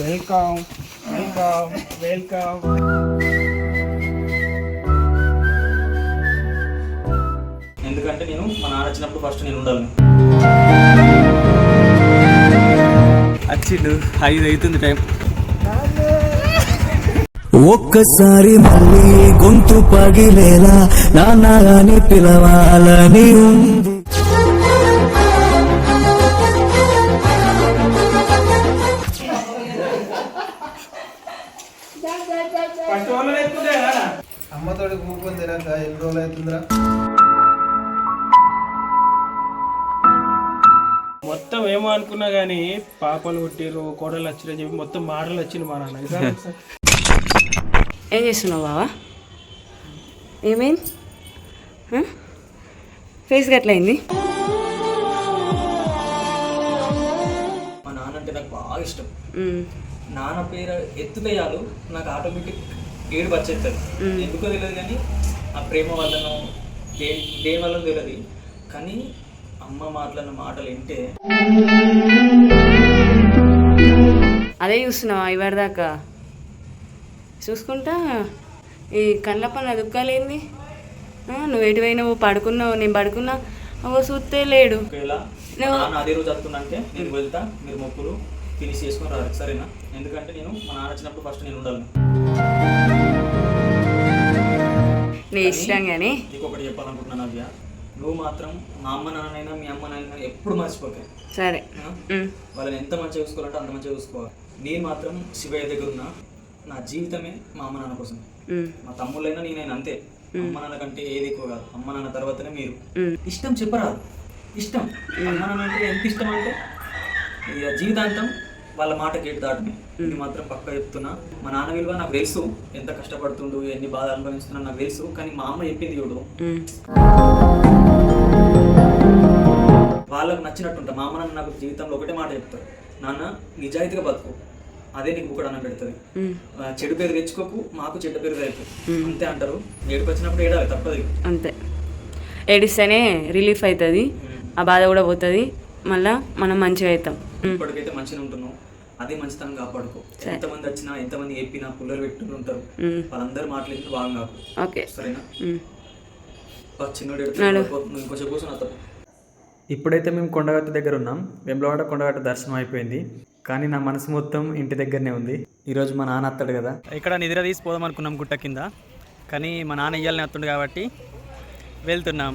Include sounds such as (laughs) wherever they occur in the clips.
Welcome welcome welcome ఎందుకంటే నేను మా నాన్న వచ్చినప్పుడు ఫస్ట్ నేను ఉండాలి. వచ్చిండు ఐదు అవుతుంది టైం. ఒక్కసారి మళ్ళీ గొంతు పగిలేలా నాన్నగాని పిలవాలని మొత్తం ఏమో అనుకున్నా కానీ పాపలు పుట్టిరు కోడలు వచ్చిరని చెప్పి మొత్తం మాటలు వచ్చింది మా నాన్న. ఏం చేస్తున్నావు బావా? ఏమైంది? ఫేస్ గట్లయింది మా నాన్న అంటే నాకు బాగా ఇష్టం. నాన్న పేరు ఎత్తుతే చాలు నాకు ఆటోమేటిక్ ఏడు వచ్చేస్తుంది ఎందుకో తెలియదు కానీ ఆ ప్రేమ వల్లనో దే దేని వల్ల తెలియదు. కానీ అమ్మ మాట్లాడిన మాటలు వింటే అదే చూస్తున్నావా ఇవరిదాకా చూసుకుంటా? ఈ కళ్ళ పని ఆ, నువ్వు ఎటువైనా నువ్వు పడుకున్నావు? నేను పడుకున్నా? అవ్వ చూస్తే లేడు. అదే రోజు నేను వెళ్తా మీరు మొక్కులు ఫినిష్ చేసుకొని రారు సరేనా? ఎందుకంటే నేను మా నాన్న వచ్చినప్పుడు ఫస్ట్ నేను ఉండాలి. నీ ఇష్టం కానీ నీకు ఒకటి చెప్పాలనుకుంటున్నాను అవ్య నువ్వు మాత్రం మా అమ్మ నాన్నైనా మీ అమ్మ నాన్న ఎప్పుడు మర్చిపోకే. సరే. వాళ్ళని ఎంత మంచిగా చూసుకోవాలంటే అంత మంచిగా చూసుకోవాలి. నేను మాత్రం శివయ్య దగ్గర ఉన్నా నా జీవితమే మా అమ్మ నాన్న కోసం. మా తమ్ముళ్ళైనా నేనైనా అంతే. అమ్మ నాన్న కంటే ఏది ఎక్కువ కాదు. అమ్మ నాన్న తర్వాతనే మీరు. ఇష్టం చెప్పరాదు. ఇష్టం. అమ్మ నాన్న అంటే ఎంత ఇష్టం అంటే ఇక జీవితాంతం వాళ్ళ మాట గేటు దాటమే. ఇది మాత్రం పక్క చెప్తున్నా. మా నాన్న విలువ నాకు తెలుసు. ఎంత కష్టపడుతుండు ఎన్ని బాధలు అనుభవిస్తున్నా నాకు తెలుసు. కానీ మా అమ్మ చెప్పింది చూడు. వాళ్ళకు నచ్చినట్టుంటా. మా అమ్మ నాన్న నాకు జీవితంలో ఒకటే మాట చెప్తారు. నాన్న నిజాయితీగా బతుకు. అదే నీకు కూడా అన్నం పెడుతుంది. చెడు పేరు తెచ్చుకోకు మాకు చెడ్డ పేరు అవుతుంది అంతే అంటారు. ఏడుపు వచ్చినప్పుడు ఏడాలి తప్పదు అంతే. ఏడిస్తేనే రిలీఫ్ అవుతుంది ఆ బాధ కూడా పోతుంది మళ్ళా మనం మంచిగా అవుతాం ఇప్పటికైతే మంచిగా ఉంటున్నావు. అదే మంచితనం కాపాడుకో. ఎంతమంది వచ్చినా ఎంతమంది చెప్పినా పుల్లలు పెట్టుకుని ఉంటారు. వాళ్ళందరూ మాట్లాడింది బాగా నాకు ఓకే. సరేనా? చిన్నోడు ఇంకొంచెం కూర్చొని అతను ఇప్పుడైతే మేము కొండగట్టు దగ్గర ఉన్నాం. వెంబలవాడ కొండగట్టు దర్శనం అయిపోయింది. కానీ నా మనసు మొత్తం ఇంటి దగ్గరనే ఉంది. ఈరోజు మా నాన్న అత్తాడు కదా. ఇక్కడ నిద్ర తీసి పోదాం అనుకున్నాం గుట్ట కింద. కానీ మా నాన్న ఇయ్యాలని వస్తుండు కాబట్టి వెళ్తున్నాం.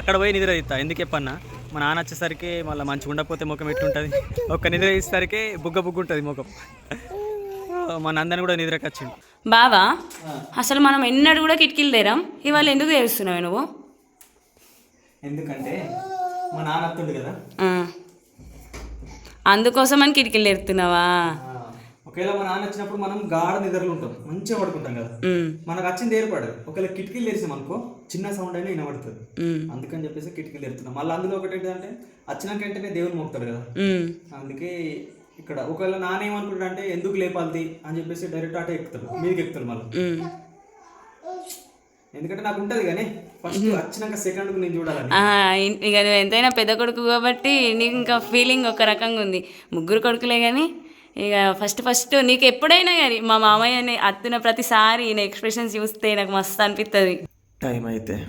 అక్కడ పోయి నిద్ర తీస్తా. ఎందుకు చెప్పన్నా? మా నాన్న వచ్చేసరికి మళ్ళీ మంచిగా ఉండకపోతే ముఖం ఎట్లుంటుంది? ఒక్క నిద్ర తీసేసరికి బుగ్గ బుగ్గ ఉంటుంది ముఖం. మా నందని కూడా నిద్రకి వచ్చిండు. బావా అసలు మనం ఎన్నడూ కూడా కిటికీలు తెరాం. ఇవాళ ఎందుకు తెరుస్తున్నావు నువ్వు? ఎందుకంటే మా నాన్న కదా. అందుకోసమని కిటికీలు తెరుతున్నావా ఆ, ఒకవేళ మా నాన్న వచ్చినప్పుడు మనం గాఢ నిద్రలు ఉంటాం మంచిగా పడుకుంటాం కదా. మనకు వచ్చింది ఏర్పడదు. ఒకవేళ కిటికీలు తెరిసాం అనుకో చిన్న సౌండ్ అయినా వినబడుతుంది. అందుకని చెప్పేసి కిటికీలు తెరుతున్నాం మళ్ళీ అందులో ఒకటి ఏంటంటే వచ్చినాక వెంటనే దేవుని మోపుతాడు కదా. అందుకే ఇక్కడ ఒకవేళ నాన్న ఏమనుకుంటాడు అంటే ఎందుకు లేపాలి అని చెప్పేసి డైరెక్ట్ అటే ఎక్కుతాడు. మీదకి ఎక్కుతాడు మళ్ళీ. ఎందుకంటే నాకు ఉంటుంది కానీ ఫస్ట్ వచ్చినాక సెకండ్ నేను చూడాలని. ఆ, ఇన్- ఇక నువ్వు ఎంతైనా పెద్ద కొడుకు కాబట్టి నీకు ఇంకా ఫీలింగ్ ఒక రకంగా ఉంది. ముగ్గురు కొడుకులే కానీ ఇక ఫస్ట్ ఫస్ట్ నీకు ఎప్పుడైనా కానీ మా మామయ్యని అత్తున ప్రతిసారి ఈయన ఎక్స్ప్రెషన్స్ చూస్తే నాకు మస్తు అనిపిస్తుంది టైం అయితే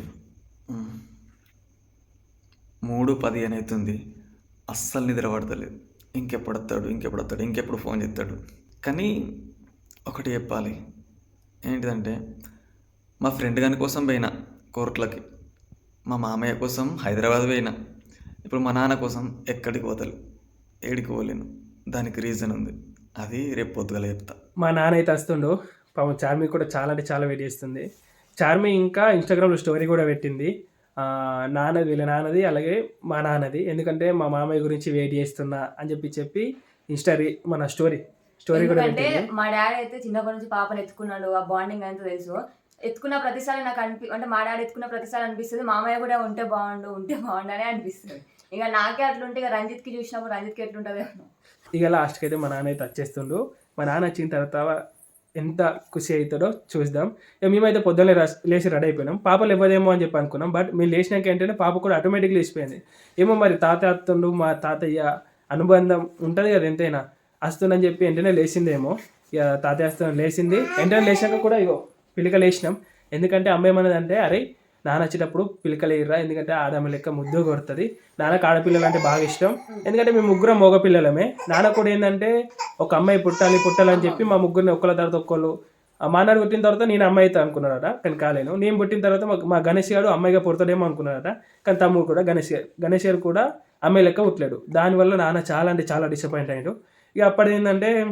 మూడు పదిహేను అవుతుంది. అస్సలు నిద్ర పడతలేదు. ఇంకెప్పుడు వస్తాడు ఇంకెప్పుడు వస్తాడు ఇంకెప్పుడు ఫోన్ చేస్తాడు. కానీ ఒకటి చెప్పాలి. ఏంటిదంటే మా ఫ్రెండ్ గాని కోసం పోయినా. కోర్టులకి. మా మామయ్య కోసం హైదరాబాద్ పోయినా. ఇప్పుడు మా నాన్న కోసం ఎక్కడికి పోతలు? ఏడికి పోలేను. దానికి రీజన్ ఉంది. అది రేపు పొద్దుగల చెప్తా. మా నాన్న అయితే వస్తుండు. పాపం చార్మి కూడా చాలా అంటే చాలా వెయిట్ చేస్తుంది. చార్మి ఇంకా ఇన్స్టాగ్రామ్లో స్టోరీ కూడా పెట్టింది. ఆ, నాన్నది వీళ్ళ నాన్నది అలాగే మా నాన్నది. ఎందుకంటే మా మామయ్య గురించి వెయిట్ చేస్తున్నా అని చెప్పి చెప్పి ఇన్స్టా మన స్టోరీ స్టోరీ కూడా మా డాడీ అయితే చిన్నప్పటి నుంచి పాపను ఎత్తుకున్నాడు. ఆ బాండింగ్ అంతా తెలుసు. ఎత్తుకున్న ప్రతిసారి నాకు అనిపి అంటే మా డాడీ ఎత్తుకున్న ప్రతిసారి అనిపిస్తుంది మామయ్య కూడా ఉంటే బాగుండు ఉంటే బాగుండు అని అనిపిస్తుంది. ఇక నాకే అట్లుంటే ఇక రంజిత్కి చూసినప్పుడు రంజిత్కి ఎట్లుంటుంది ఇక లాస్ట్కి అయితే మా నాన్న అయితే వచ్చేస్తుండు మా నాన్న వచ్చిన తర్వాత ఎంత ఖుషి అవుతాడో చూద్దాం. ఇక మేమైతే పొద్దున్నే లేచి రెడీ అయిపోయినాం. పాప లేవదేమో అని చెప్పి అనుకున్నాం. బట్ మేము లేచినాక ఏంటంటే పాప కూడా ఆటోమేటిక్గా లేచిపోయింది. ఏమో మరి తాత అత్తుండు మా తాతయ్య అనుబంధం ఉంటుంది కదా ఎంతైనా వస్తుందని చెప్పి వెంటనే లేచిందేమో. ఇక తాతయ్య వస్తున్నా లేచింది. వెంటనే లేచాక కూడా ఇగో పిలిక వేసినాం ఎందుకంటే అమ్మ ఏమన్నది అంటే అరే నాన్న వచ్చేటప్పుడు పిలకలేయరా? ఎందుకంటే ఆడమ్మ లెక్క ముద్దు కొడుతుంది. నాన్నకు ఆడపిల్లలు అంటే బాగా ఇష్టం. ఎందుకంటే మేము ముగ్గురం మగ పిల్లలమే నాన్న కూడా ఏంటంటే ఒక అమ్మాయి పుట్టాలి పుట్టాలని చెప్పి మా ముగ్గురిని ఒక్కళ్ళ తర్వాత ఒక్కళ్ళు. మా నాన్న పుట్టిన తర్వాత నేను అమ్మాయి అవుతా అనుకున్నాడట కానీ కాలేను. నేను పుట్టిన తర్వాత మా- మా గణేష్ గారు అమ్మాయిగా పుడతాడేమో అనుకున్నాడట కానీ తమ్ముడు కూడా గణేష్ గారు గణేష్ గారు కూడా అమ్మాయి లెక్క పుట్టలేడు. దానివల్ల నాన్న చాలా అంటే చాలా డిసప్పాయింట్ అయ్యాడు. ఇక అప్పటి ఏంటంటే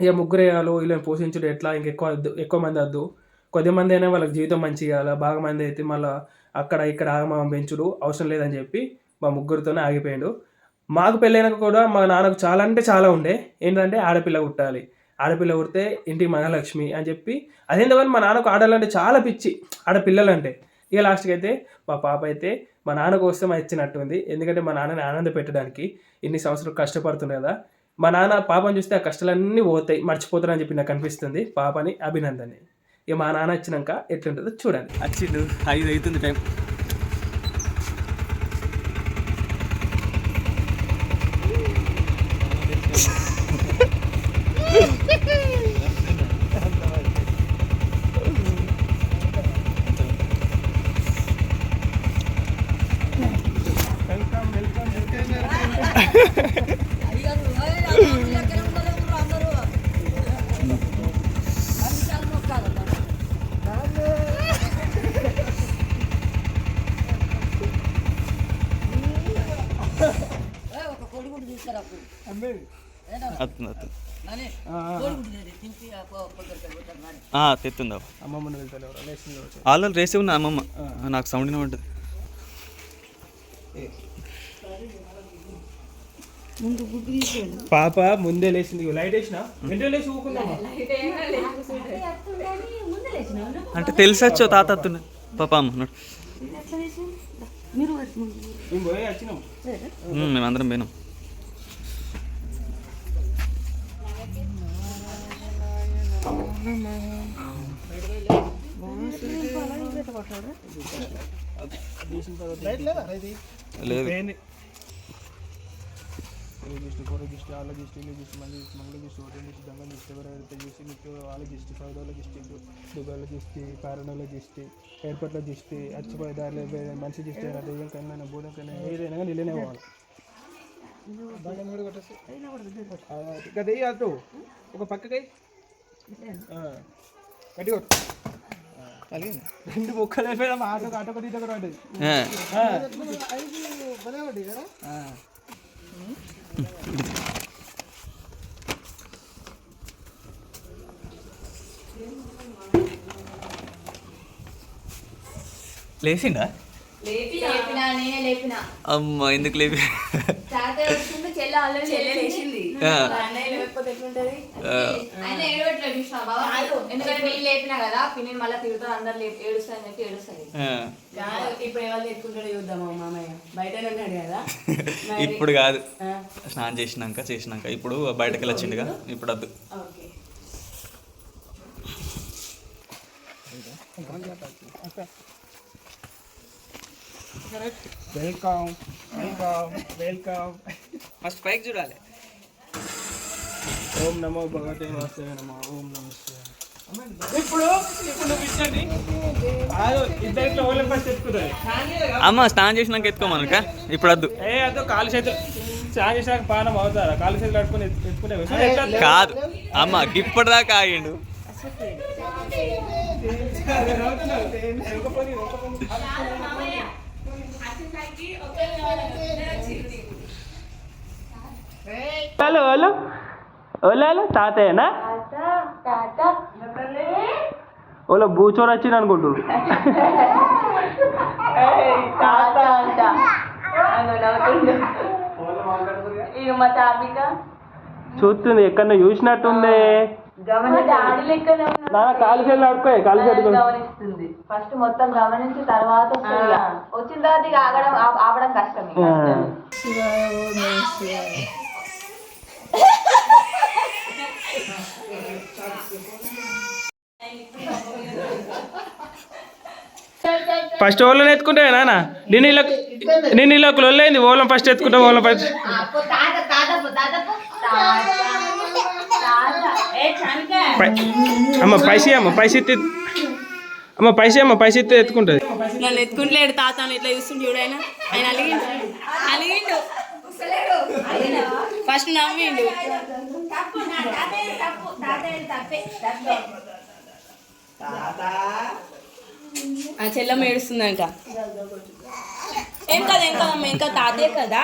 ఇక ముగ్గురు వేయాలి వీళ్ళని పోషించుడు ఎట్లా? ఇంకెక్కువ వద్దు ఎక్కువ మంది వద్దు. కొద్దిమంది అయినా వాళ్ళకి జీవితం మంచిగా ఇవ్వాలి? బాగా మంది అయితే మళ్ళీ అక్కడ ఇక్కడ ఆగమం పెంచుడు అవసరం లేదని చెప్పి మా ముగ్గురితోనే ఆగిపోయాడు. మాకు పెళ్ళైనాక కూడా మా నాన్నకు చాలా అంటే చాలా ఉండే. ఏంటంటే ఆడపిల్ల కుట్టాలి ఆడపిల్ల కుడితే ఇంటికి మహాలక్ష్మి అని చెప్పి అదేందో మా నాన్నకు ఆడాలంటే చాలా పిచ్చి. ఆడపిల్లలంటే ఇక లాస్ట్కి అయితే మా పాప అయితే మా నాన్న కోసం ఇచ్చినట్టుంది ఎందుకంటే మా నాన్నని ఆనంద పెట్టడానికి ఇన్ని సంవత్సరాలు కష్టపడుతుంది కదా. మా నాన్న పాపని చూస్తే ఆ కష్టాలన్నీ పోతాయి. మర్చిపోతారని చెప్పి నాకు అనిపిస్తుంది. పాపని అభినందని. ఇక మా నాన్న వచ్చినాక ఎట్లుంటుందో చూడండి. వచ్చిండు ఐదు అవుతుంది టైం తెత్తుందా? లేచింది వచ్చి ఆల్రెడీ రేసే ఉన్నా అమ్మమ్మ. నాకు సౌండ్ ఉంటుంది పాప ముందే లేచింది. లైట్ వేసిన? వెంటనే లేచి ఊకుందామా అంటే తెలిసొచ్చో తాత పాప. అమ్మ. మేము మేమందరం పోయినాం. లేదు. ఇల్లు మంది మంగళ దిష్టి దొంగ దిష్టి ఎవరైతే దిష్టి మీకు వాళ్ళ దిష్టి సౌదాల దిష్టి దుబాల దిష్టి కారణాల దిష్టి ఎయిర్పోర్ట్ల దిష్టి అచ్చిపోయే దారిలో మనిషి దిష్టి అయినా దెయ్యం కన్నా భూతం కన్నా ఏదైనా కానీ ఇల్లనే పోవాలి. ఇక దెయ్య అటు ఒక పక్కకై. గట్టి కొట్టు. రెండు ముక్కలు అయిపోయినా ఆటో ఇటు ఒకటి లేచిండా? అమ్మ ఎందుకు లేపి తాతయ్య వచ్చింది చెల్లె ఆల్రెడీ చెల్లె లేచింది. ఇప్పుడు కదా. ఇప్పుడు కాదు. స్నానం చేసినాక చేసినాక. ఇప్పుడు బయటకు వెళ్ళి వచ్చిండుగా. ఇప్పుడు? వద్దు. Welcome welcome welcome. ఫస్ట్ పైకి చూడాలి. ఓం నమో భగవతే వాసుదేవ నమో ఓం నమో శివాయ. ఇప్పుడు ఇప్పుడు నువ్వు ఇచ్చండి ఇద్దరిట్లో ఓలం ఫస్ట్ ఎత్తుకుంటుంది అమ్మ స్నానం చేసినాక ఎత్తుకోమనుక ఇప్పుడు వద్దు. ఏ అదో కాలు చేతులు. స్నానం చేసినాక పానం అవుతారా? కాలు చేతులు కట్టుకుని ఎత్తు- ఎత్తుకునే? కాదు. అమ్మ ఇప్పటిదాకా ఆగిండు. Hello hello. ఓలో హలో తాతయ్యనా ఓలో బూచోరు వచ్చింది అనుకుంటు ఇక మా తాపిక? చూస్తుంది ఎక్కడ చూసినట్టుంది. కాలు చేతులు ఆడుకో కాలు చేతులు గమనిస్తుంది. ఫస్ట్ మొత్తం గమనించి తర్వాత. వచ్చిన తర్వాత ఇక ఆగడం ఆప- ఆపడం కష్టం. (laughs) ఫస్ట్ ఓలం ఎత్తుకుంటే నాన్న? నేను ఇలా నేను ఇలా లొల్లైంది ఓలం ఫస్ట్ ఎత్తుకుంటా ఓలం ఫస్ట్ అమ్మ పైసి అమ్మ పైసి అమ్మ పైసి అమ్మ పైసి ఎత్తి ఎత్తుకుంటుంది. నన్ను ఎత్తుకుంటలేడు తాత ఇట్లా చూస్తుంటే చూడు ఆయన? ఆయన అలిగిండు. అలిగిండు. ఫస్ట్ నవ్విండు. ఆ చెల్లమ్మ ఏడుస్తుందంట ఏం కదా ఏం కదమ్మ ఇంకా తాతయ్య కదా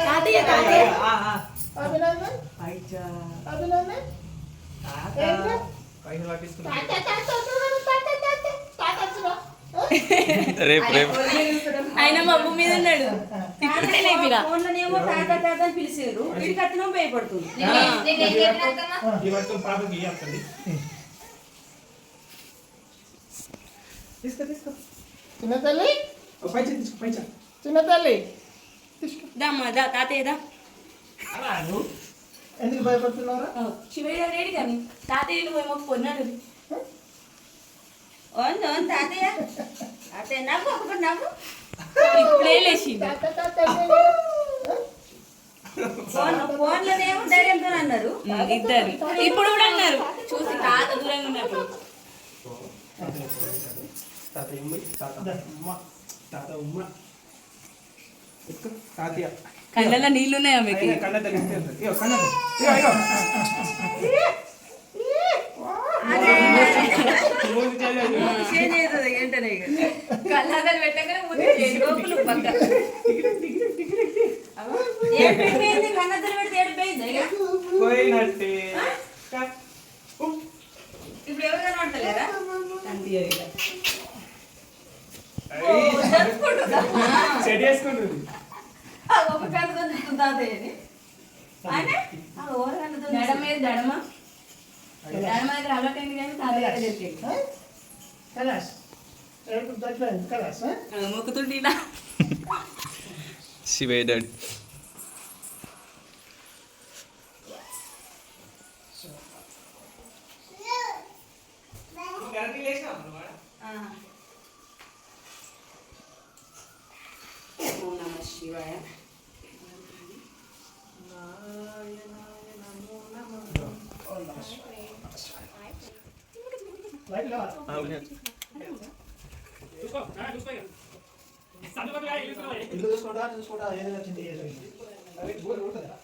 తాతయ్య తాతయ్య రేపు రేపు ఆయన మబ్బు మీద ఉన్నాడు ఇప్పుడే లేపిగా ఫోన్లోనేమో తాత తాత అని పిలిచారు వీడికి అతను భయపడుతుంది. చిన్న తల్లి? తీసుకో పైచా చిన్న తల్లి? దమ్మా దా తాతయ్య దా. ఎందుకు భయపడుతున్నారా శివయ్య రెడీ కానీ తాతయ్య నువ్వేమో పొన్నాడు ఓన్ ఓన్ తాతయ్య. తాతయ్య నవ్వు ఒకటి నవ్వు. ఇప్పుడే ఫోన్ ఫోన్లోనేమో ధైర్యంతో అన్నారు. ఇద్దరు. ఇప్పుడు కూడా అన్నారు. చూసి తాత దూరంగా ఉన్నప్పుడు. తాత ఉమ్మ తాత ఉమ్మ తాత ఉమ్మ ఎత్తుకో తాతయ్య కళ్ళల్లో నీళ్ళున్నాయా మీకు కళ్ళ కళ్ళ చేంజ్ కళ్ళాదాలు పెట్టగానే లోపల జోకులు పక్క ఏడిపోయింది పెడితే ఏడిపోయింది పోయినట్టే ఇప్పుడు ఎవరు కనబడతలేరా సెట్ చేసుకుంటుంది ఆ, ఒక కన్నతో చూస్తుంది తాతయ్యని ఆయన ఆ, ఓర కన్నతో దడమ మీద దడమ దడమ దగ్గర అలవాటైంది కానీ తాతయ్య దగ్గర దొరికింది. కలాస్ ఎప్పుడు తగ్గిపోయింది కలాస్ ఆ, మొక్కుతుంటే ఇలా శివయ్య డాడీ ఓం నమః శివాయ చూసుకో ఆ, చూసుకో ఇక. చదువుకోగా ఇల్లు చూసుకోవాలి. ఇల్లు చూసుకుంటా చూసుకుంటా ఏదైనా చింత చేసేది అవి బోర్ కొడుతుందా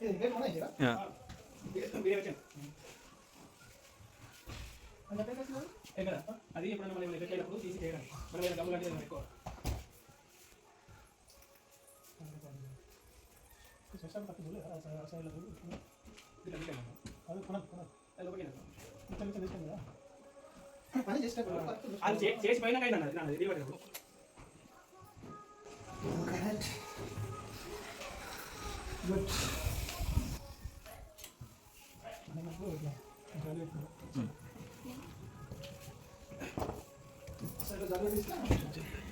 ఇది ఇంకా కొనాయి కదా? వీడియో వచ్చాను. ఏ కదా? అది ఎప్పుడైనా మనం ఎక్కడ చేయనప్పుడు తీసి చేయడానికి మనం ఏదైనా గమ్ములు అంటే ఏదైనా ఎక్కువ పని చేసేటప్పుడు అది చే- చేసి పోయినాక అయింది అన్నది నాది డెలివరీ అప్పుడు. గుడ్ వావ్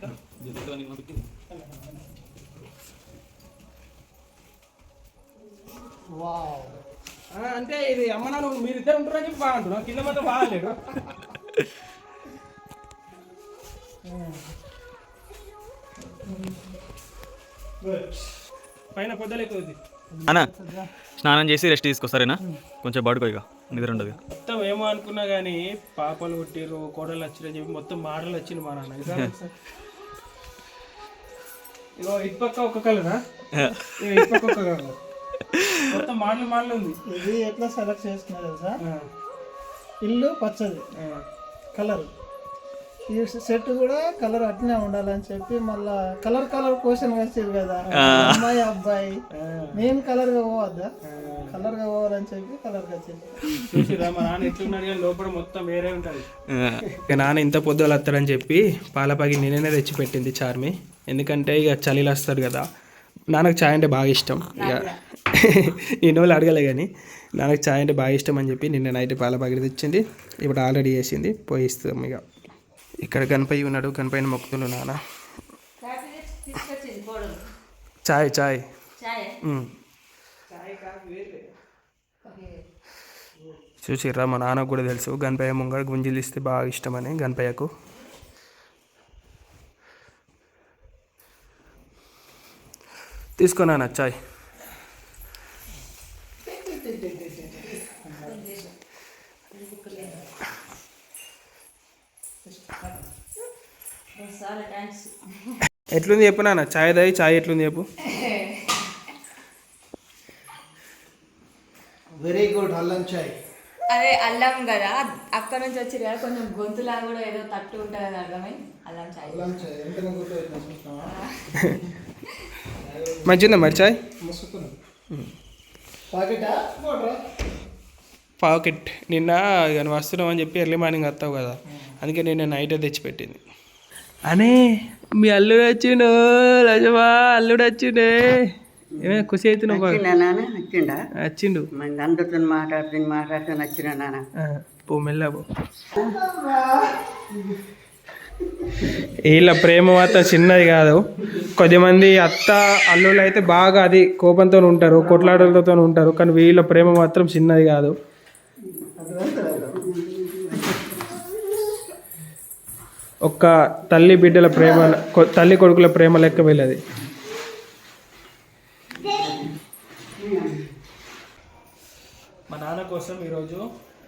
ఆ, అంటే ఇది అమ్మ నాన్న మీరు ఇద్దరు ఉంటారని చెప్పి బాగా కింద మాత్రం బాగాలేడు పైన పొద్దులు ఎక్కువ అన్న స్నానం చేసి రెస్ట్ తీసుకొస్తారేనా? కొంచెం పడుకో ఇక నిద్ర ఉండదు. మొత్తం ఏమో అనుకున్నా కానీ పాపలు పుట్టిరు కోడలు వచ్చిరని చెప్పి మొత్తం మాటలు వచ్చింది మా నాన్న. ఇగో ఇటు పక్క ఒక్క కలరా? ఇటు పక్క ఒక్క కలర్? మొత్తం మాటలు మాటలు ఉంది ఇది ఎట్లా సెలెక్ట్ చేసుకున్నా తెలుసా? ఇల్లు పచ్చది. కలర్ ఈ సెట్ కూడా కలర్ అట్నే ఉండాలని చెప్పి మళ్ళా కలర్ కలర్ క్వశ్చన్ వచ్చేది కదా. అమ్మాయి అబ్బాయి. నేను కలర్గా పోవద్దా? కలర్గా పోవాలని చెప్పి కలర్గా వచ్చేది చూసిరా మా నాన్న ఎట్లున్నాడు కానీ లోపల మొత్తం వేరే ఉంటుంది. ఇక నాన్న ఇంత పొద్దులు వస్తాడని చెప్పి పాలపాకి నేనే తెచ్చి పెట్టింది చార్మి. ఎందుకంటే ఇక చలిలో వస్తాడు కదా. నాన్నకు చాయ్ అంటే బాగా ఇష్టం. ఇక (laughs) ఈ రోజులు అడగలే కానీ నాన్నకు చాయ్ అంటే బాగా ఇష్టం అని చెప్పి నిన్న నైట్ పాలపాకి తెచ్చింది. ఇప్పుడు ఆల్రెడీ చేసింది. పోయి ఇస్తాం ఇక. ఇక్కడ గణపయ్య ఉన్నాడు. గణపయ్యని మొక్కుతుండు నాన్న. చాయ్ చాయ్. చూసిర్రా మా నాన్నకు కూడా తెలుసు. గణపయ్య ముంగడ గుంజీలు ఇస్తే బాగా ఇష్టమని గణపయ్యకు. తీసుకున్నాను చాయ్. ఎట్లుంది చెప్పు నాన్న? చాయ్ దాయి చాయ్ ఎట్లుంది చెప్పు? వెరీ గుడ్ అల్లం చాయ్. అదే అల్లం కదా అక్కడ నుంచి వచ్చి కదా కొంచెం గొంతులా కూడా ఏదో తట్టు ఉంటుంది కదా అర్థమై అల్లం చాయ్. అల్లం చాయ్. ఎంత (laughs) మంచిగా మరి చాయ్? ముసుకున్నాం. పాకెటా నిన్న ఇక నువ్వు వస్తున్నావు అని చెప్పి ఎర్లీ మార్నింగ్ వస్తావు కదా. అందుకే నేను నైటే తెచ్చిపెట్టింది. అనే. మీ అల్లుడు వచ్చిండు లజమా అల్లుడు వచ్చిండే. ఏమైనా ఖుషి అవుతున్నావు వచ్చిండా వచ్చిండా? అందరితో మాట్లాడుతుంది మాట్లాడుతూ నచ్చిన నాన్న. పో మెల్ల పో. వీళ్ళ ప్రేమ మాత్రం చిన్నది కాదు. కొద్దిమంది అత్త అల్లుళ్ళు అయితే బాగా అది కోపంతో ఉంటారు కొట్లాటలతో ఉంటారు కానీ వీళ్ళ ప్రేమ మాత్రం చిన్నది కాదు. ఒక్క తల్లి బిడ్డల ప్రేమ తల్లి కొడుకుల ప్రేమ లెక్క వీళ్ళది మా నాన్న కోసం ఈరోజు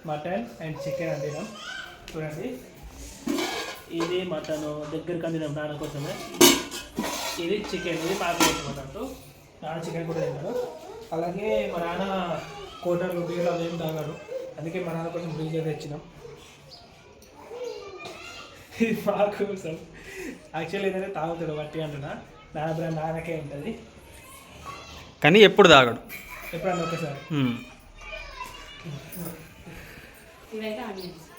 మటన్ అండ్ చికెన్ అందినాం చూడండి. ఇది మటన్ దగ్గరికి అందినాం నాన్న కోసమే. ఇది చికెన్ ఇది పాక అన్నట్టు. నాన్న చికెన్ కూడా తిన్నాడు. అలాగే మా నాన్న కోటర్లు బీర్లు అవేం తాగాడు. అందుకే మా నాన్న కోసం ఫ్రీజర్ తెచ్చినాం. ఇది మా కోసం. యాక్చువల్లీ ఏదైతే తాగుతాడు వట్టి అంటున్నా. నాన్న బ్రాండ్ నాన్నకే ఉంటుంది. కానీ ఎప్పుడు తాగడు. ఎప్పుడన్నా ఒకసారి. ఇవైతే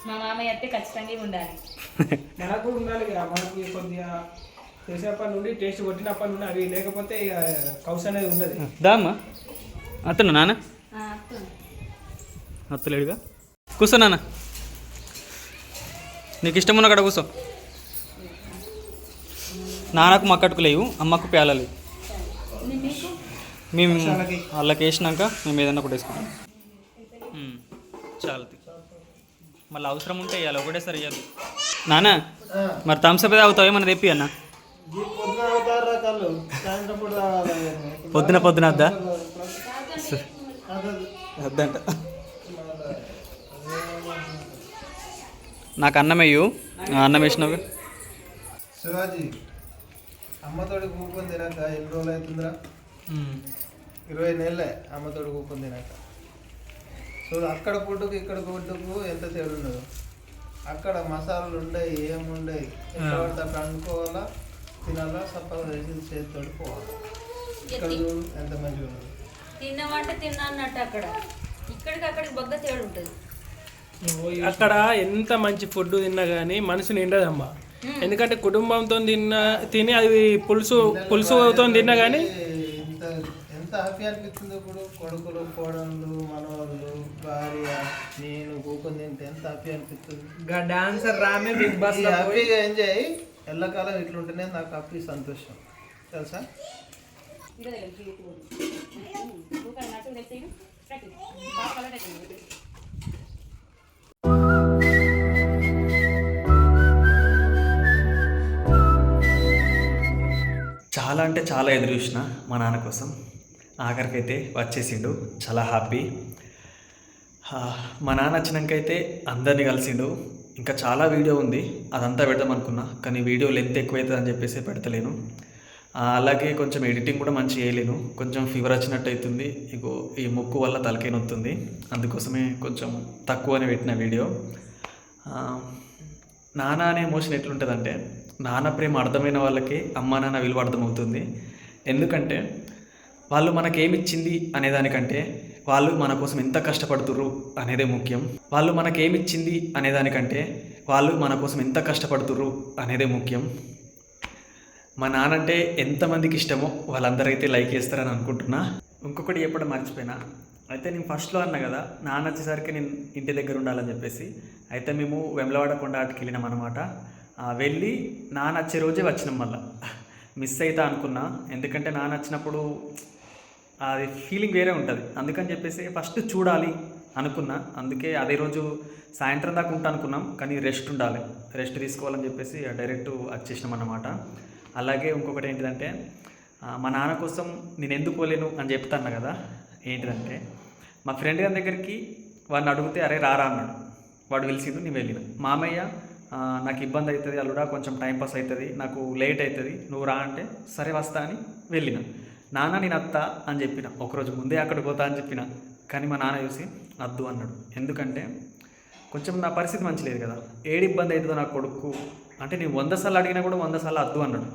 మా మామయ్య అయితే ఖచ్చితంగా ఇవి ఉండాలి. (laughs) మనకు కూడా ఉండాలి ఇక మనకి కొద్దిగా చేసేప్పటి నుండి టేస్ట్ కొట్టినప్పటి నుండి అవి లేకపోతే ఇక కౌస్ అనేది ఉండదు. దామ్మా. అతను నాన్న? అత్తలేడుగా? కూర్చో నాన్న. నీకు ఇష్టం ఉన్న కాడ కూర్చో నాన్నకు మక్కట్టుకు లేవు అమ్మకు పేలలు మేము వాళ్ళకి వేసినాక మేము ఏదన్నా కూడా వేసుకుంటాం. చాలు. మళ్ళీ అవసరం ఉంటే ఇవ్వాలి ఒకటేసారి ఇవ్వదు నాన్న మరి థమ్స్అప్ తాగుతావు? ఏమన్నా తెప్పి అన్న? పొద్దున పొద్దున వద్దా? వద్దంట. నాకు అన్నం వేయు అన్నం వేసినావు. శివాజీ అమ్మతోడి కూకొని తినాక ఎన్ని రోజులు అవుతుందిరా? ఇరవై నెలలే అమ్మతోడి కూకొని తినాక. సో అక్కడ ఫుడ్డుకు ఇక్కడ ఫుడ్డుకు ఎంత తేడా ఉండదు అక్కడ మసాలాలు ఉండయి ఏముండయి ఎక్కడ పడితే అక్కడ అనుకోవాలా తినాలా సప్పగా వేసి చేతితోటి పోవాలి. ఇక్కడ ఎంత మంచిగా ఉన్నది. తిన్నామంటే తిన్నా అన్నట్టు అక్కడ. ఇక్కడికి అక్కడికి బొగ్గ తేడు ఉంటుంది. అక్కడ ఎంత మంచి ఫుడ్ తిన్నా కానీ మనసు నిండదమ్మా ఎందుకంటే కుటుంబంతో తిన్న తిని అది పులుసు పులుసుతో తిన్నా కానీ ఎంత ఎంత హ్యాపీ అనిపిస్తుంది ఇప్పుడు కొడుకులు కోడళ్ళు మనవాళ్ళు భార్య నేను కూకొని తింటే ఎంత హ్యాపీ అనిపిస్తుంది డాన్సర్ రామే బిగ్ బాస్ హ్యాపీగా ఎంజాయ్ ఎల్లకాలం ఇట్లుంటేనే నాకు హ్యాపీ సంతోషం తెలుసా చాలా అంటే చాలా ఎదురు చూసిన మా నాన్న కోసం. ఆఖరికైతే వచ్చేసిండు. చాలా హ్యాపీ మా నాన్న వచ్చినాకైతే అందరినీ కలిసిండు. ఇంకా చాలా వీడియో ఉంది. అదంతా పెడదాం అనుకున్నా. కానీ వీడియో లెంత్ ఎక్కువైతుందని అని చెప్పేసి పెడతలేను. అలాగే కొంచెం ఎడిటింగ్ కూడా మంచి చేయలేను. కొంచెం ఫీవర్ వచ్చినట్టు అవుతుంది ఇగో ఈ ముక్కు వల్ల తలకాయ నొత్తుంది. అందుకోసమే కొంచెం తక్కువనే పెట్టిన వీడియో నానా నాన్న అనే ఎమోషన్ ఎట్లుంటుందంటే నాన్న ప్రేమ అర్థమైన వాళ్ళకి అమ్మ నాన్న విలువ అర్థమవుతుంది. ఎందుకంటే వాళ్ళు మనకేమిచ్చింది అనేదానికంటే వాళ్ళు మన కోసం ఎంత కష్టపడుతుర్రు అనేదే ముఖ్యం. వాళ్ళు మనకేమిచ్చింది అనేదానికంటే వాళ్ళు మన కోసం ఎంత కష్టపడుతుర్రు అనేదే ముఖ్యం. మా నాన్నంటే ఎంతమందికి ఇష్టమో వాళ్ళందరైతే లైక్ చేస్తారని అనుకుంటున్నా. ఇంకొకటి చెప్పడం మర్చిపోయినా. అయితే నేను ఫస్ట్లో అన్నా కదా నాన్న వచ్చేసరికి నేను ఇంటి దగ్గర ఉండాలని చెప్పేసి. అయితే మేము వెమ్లవాడ కొండ ఆటకి వెళ్ళినాం అనమాట వెళ్ళి నాన్న వచ్చే రోజే వచ్చినాం మళ్ళా. మిస్ అవుతా అనుకున్నా. ఎందుకంటే నాన్న వచ్చినప్పుడు అది ఫీలింగ్ వేరే ఉంటుంది. అందుకని చెప్పేసి ఫస్ట్ చూడాలి అనుకున్నా. అందుకే అదే రోజు సాయంత్రం దాకా ఉంటా అనుకున్నాం. కానీ రెస్ట్ ఉండాలి. రెస్ట్ తీసుకోవాలని చెప్పేసి డైరెక్ట్ వచ్చేసినాం అన్నమాట. అలాగే ఇంకొకటి ఏంటిదంటే మా నాన్న కోసం నేను ఎందుకు పోలేను అని చెప్తాను కదా. ఏంటిదంటే మా ఫ్రెండ్ గారి దగ్గరికి వాడిని అడిగితే అరే రారా అన్నాడు. వాడు పిలిచిండు నేను వెళ్ళిన. మామయ్య నాకు ఇబ్బంది అవుతుంది అల్లుడా కొంచెం టైంపాస్ అవుతుంది నాకు లేట్ అవుతుంది నువ్వు రా అంటే సరే వస్తా అని వెళ్ళిన. నాన్న నేను అత్త అని చెప్పిన. ఒకరోజు ముందే అక్కడికి పోతా అని చెప్పిన. కానీ మా నాన్న చూసి అద్దు అన్నాడు. ఎందుకంటే కొంచెం నా పరిస్థితి మంచి లేదు కదా. ఏడు ఇబ్బంది అవుతుందో నా కొడుకు. అంటే నేను వంద సార్లు అడిగినా కూడా వంద సార్లు అద్దు అన్నాడు.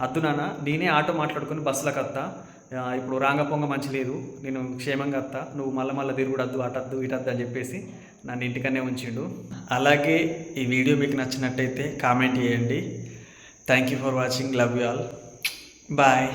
అద్దు నాన్న నేనే ఆటో మాట్లాడుకుని బస్సులకు వస్తా ఇప్పుడు రాంగపొంగ మంచి లేదు. నేను క్షేమంగా వస్తా నువ్వు మళ్ళీ మళ్ళీ తిరుగుడద్దు అటద్దు ఇటద్దు అని చెప్పేసి నన్ను ఇంటికనే ఉంచిండు. అలాగే ఈ వీడియో మీకు నచ్చినట్టయితే కామెంట్ చేయండి. Thank you for watching love you all bye